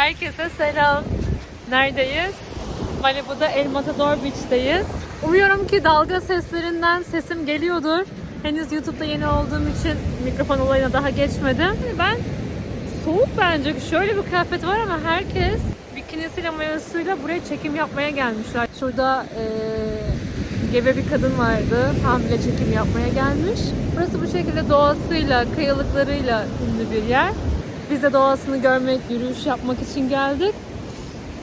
Herkese selam. Neredeyiz? Malibu'da El Matador Beach'teyiz. Umuyorum ki dalga seslerinden sesim geliyordur. Henüz YouTube'da yeni olduğum için mikrofon olayına daha geçmedim. Ben soğuk bence. Şöyle bir kıyafet var ama herkes bikinisiyle mayosuyla buraya çekim yapmaya gelmişler. Şurada eee, gebe bir kadın vardı. Hamile çekim yapmaya gelmiş. Burası bu şekilde doğasıyla, kayalıklarıyla ünlü bir yer. Biz de doğasını görmek, yürüyüş yapmak için geldik.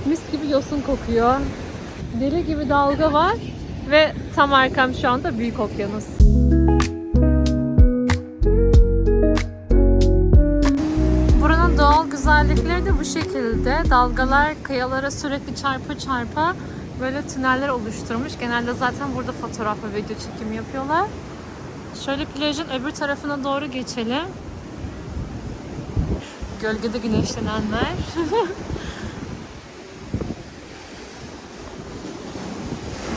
Mis gibi yosun kokuyor. Deli gibi dalga var ve tam arkam şu anda büyük okyanus. Buranın doğal güzellikleri de bu şekilde. Dalgalar kayalara sürekli çarpa çarpa böyle tüneller oluşturmuş. Genelde zaten burada fotoğraf ve video çekimi yapıyorlar. Şöyle plajın öbür tarafına doğru geçelim. Gölgede güneşlenenler.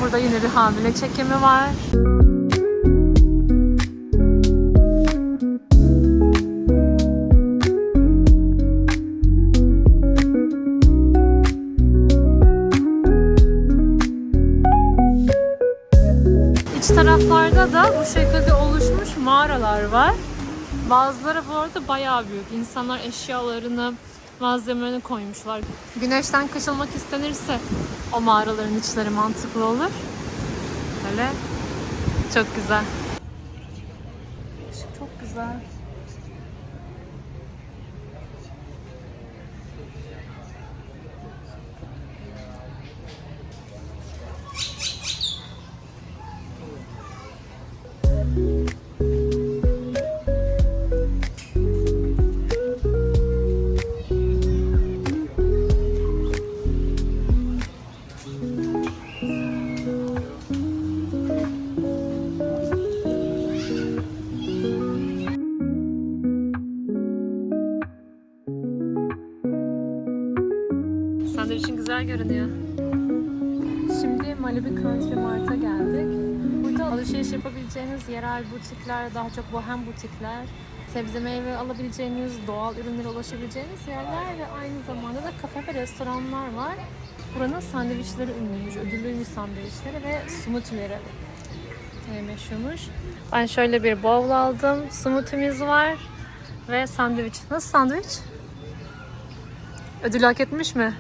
Burada yine bir hamile çekimi var. Taraflarda da bu şekilde oluşmuş mağaralar var. Bazıları bu arada bayağı büyük. İnsanlar eşyalarını, malzemelerini koymuşlar. Güneşten kaçılmak istenirse o mağaraların içleri mantıklı olur. Öyle. Çok güzel. Çok güzel. Sandviçin güzel görünüyor. Şimdi Malibu Country Mart'a geldik. Burada alışveriş yapabileceğiniz yerel butikler, daha çok bohem butikler, sebze meyve alabileceğiniz, doğal ürünlere ulaşabileceğiniz yerler ve aynı zamanda da kafe ve restoranlar var. Buranın sandviçleri ünlüymüş, ödüllüymüş sandviçleri ve smoothie'leri meşhurmuş. Ben şöyle bir bowl aldım, smoothie'miz var ve sandviç. Nasıl sandviç? Ödül hak etmiş mi?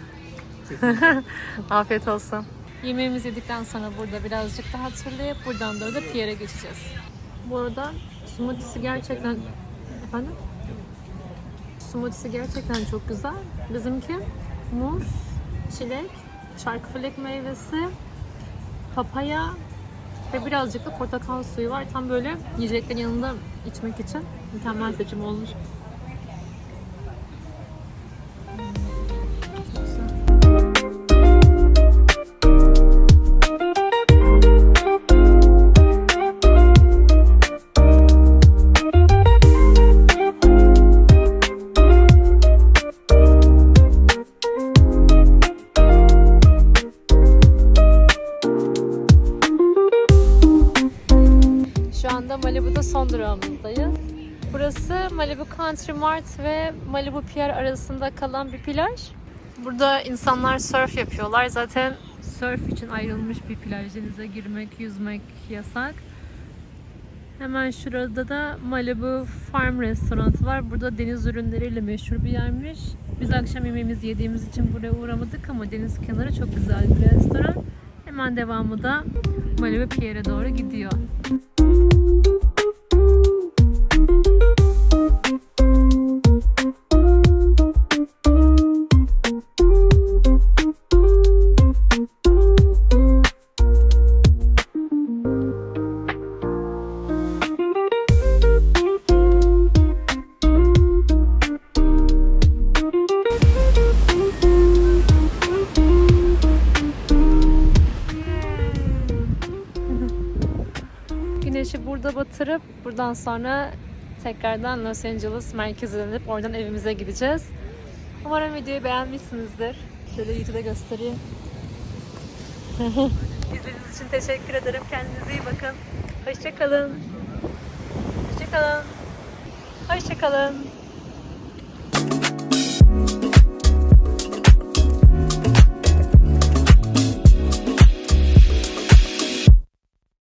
Afiyet olsun. Yemeğimizi yedikten sonra burada birazcık daha turlayıp buradan da da Pierre'e geçeceğiz. Bu arada smoothie'si gerçekten... Efendim? Smoothie'si gerçekten çok güzel. Bizimki muz, çilek, çarkıfelek meyvesi, papaya ve birazcık da portakal suyu var. Tam böyle yiyeceklerin yanında içmek için mükemmel seçim olmuş. Malibu'da son durağımızdayız. Burası Malibu Country Mart ve Malibu Pier arasında kalan bir plaj. Burada insanlar surf yapıyorlar. Zaten surf için ayrılmış bir plaj. Denize girmek, yüzmek yasak. Hemen şurada da Malibu Farm restoranı var. Burada deniz ürünleriyle meşhur bir yermiş. Biz akşam yemeğimizi yediğimiz için buraya uğramadık ama deniz kenarı çok güzel bir restoran. Hemen devamı da Malibu Pier'e doğru gidiyor. Güneşi burada batırıp buradan sonra tekrardan Los Angeles merkezine dönüp oradan evimize gideceğiz. Umarım videoyu beğenmişsinizdir. Şöyle YouTube'da göstereyim. İzlediğiniz için teşekkür ederim. Kendinize iyi bakın. Hoşçakalın. Hoşçakalın. Hoşçakalın.